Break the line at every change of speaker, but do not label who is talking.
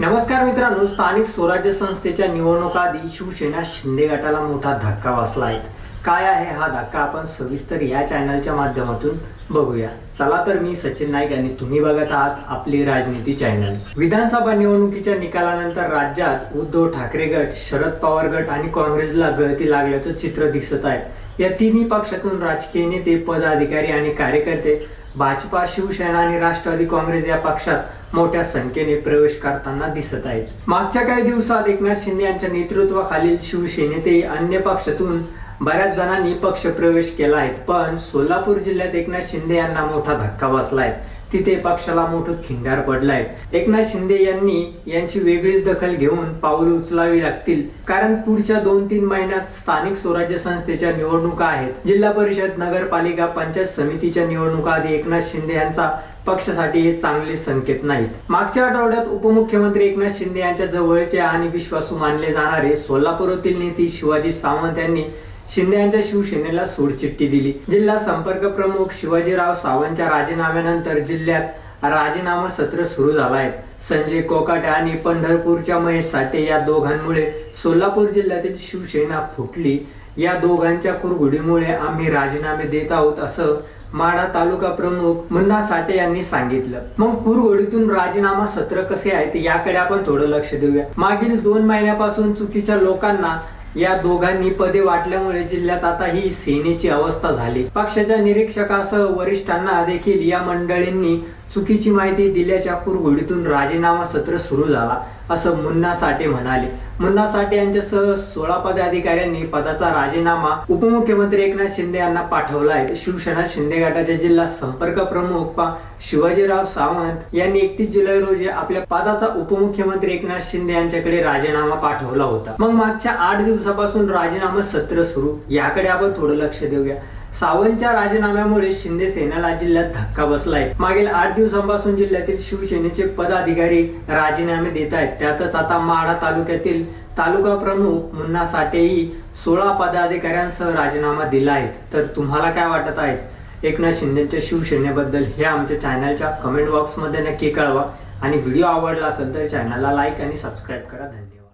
नमस्कार मित्रांनो स्थानिक स्वराज्य संस्थेच्या निवडणुकाआधी शिवसेना शिंदे गटाला मोठा धक्का बसला आहे काय आहे हा धक्का? आपण सविस्तर या चॅनलच्या माध्यमातून बघूया. चला तर मी सचिन नाईक आणि तुम्ही बघत आहात आपली राजनीती चॅनल विधानसभा निवडणुकीच्या निकालानंतर राज्यात उद्धव ठाकरे गट शरद पवार गट आणि काँग्रेसला गळती लागल्याचं चित्र दिसत आहे. या तिन्ही पक्षातून राजकीय नेते पदाधिकारी आणि कार्यकर्ते भाजपा शिवसेना आणि राष्ट्रवादी काँग्रेस या पक्षात मोठ्या संख्येने प्रवेश करताना दिसत आहेत. मागच्या काही दिवसात एकनाथ शिंदे यांच्या नेतृत्वाखालील शिवसेनेतही अन्य पक्षातून बऱ्याच जणांनी पक्ष प्रवेश केला आहे. पण सोलापूर जिल्ह्यात एकनाथ शिंदे यांना मोठा धक्का बसलाय तिथे पक्षाला मोठं खिंडार पडलाय. एकनाथ शिंदे यांनी यांची वेगळीच दखल घेऊन पाऊल उचलावी लागतील कारण पुढच्या दोन तीन महिन्यात स्थानिक स्वराज्य संस्थेच्या निवडणुका आहेत. जिल्हा परिषद नगरपालिका पंचायत समितीच्या निवडणुका आधी एकनाथ शिंदे यांचा पक्षासाठी हे चांगले संकेत नाहीत. मागच्या आठवड्यात उपमुख्यमंत्री एकनाथ शिंदे यांच्या जवळचे आणि विश्वासू मानले जाणारे सोलापूरातील नेते शिवाजी सावंत यांनी शिंदे यांच्या शिवसेनेला सोडचिठ्ठी दिली. जिल्हा संपर्क प्रमुख शिवाजीराव सावंतच्या राजीनाम्यानंतर जिल्ह्यात राजीनामा सत्र सुरू झाला आहे संजय कोकाटे आणि पंढरपूरच्या महेश साठे या दोघांमुळे सोलापूर जिल्ह्यातील शिवसेना फुटली. या दोघांच्या कुरघुडीमुळे आम्ही राजीनामे देत आहोत असं माढा तालुका प्रमुख मुन्ना साठे यांनी सांगितलं. मग कुरघोडीतून राजीनामा सत्र कसे आहेत याकडे आपण थोडं लक्ष देऊया. मागील दोन महिन्यापासून चुकीच्या लोकांना या दोघांनी पदे वाटल्यामुळे जिल्ह्यात आता ही सेनेची अवस्था झाली. पक्षाच्या निरीक्षकासह वरिष्ठांना देखील या मंडळींनी चुकीची माहिती दिल्याच्या कुरघोडीतून राजीनामा सत्र सुरू झाला असं मुन्ना साठे म्हणाले. मुन्ना साठे यांच्यासह सोळा पदाधिकाऱ्यांनी पदाचा राजीनामा उपमुख्यमंत्री एकनाथ शिंदे यांना पाठवला आहे. शिवसेना शिंदे गटाचे जिल्हा संपर्क प्रमुख पा. शिवाजीराव सावंत यांनी एकतीस जुलै रोजी आपल्या पदाचा उपमुख्यमंत्री एकनाथ शिंदे यांच्याकडे राजीनामा पाठवला होता. मग मागच्या आठ दिवसापासून राजीनामा सत्र सुरू याकडे आपण थोडं लक्ष देऊया. सावंतच्या राजीनाम्यामुळे शिंदे सेनेला जिल्ह्यात धक्का बसलाय. मागील आठ दिवसांपासून जिल्ह्यातील शिवसेनेचे पदाधिकारी राजीनामे देत आहेत. त्यातच आता माढा तालुक्यातील तालुका प्रमुख मुन्ना साठेही सोळा पदाधिकाऱ्यांसह राजीनामा दिला आहे. तर तुम्हाला काय वाटत आहे? एकनाथ शिंदेच्या शिवसेनेबद्दल हे आमच्या चॅनलच्या कमेंट बॉक्समध्ये नक्की कळवा. आणि व्हिडिओ आवडला असेल तर चॅनलला लाईक आणि सबस्क्राईब करा. धन्यवाद.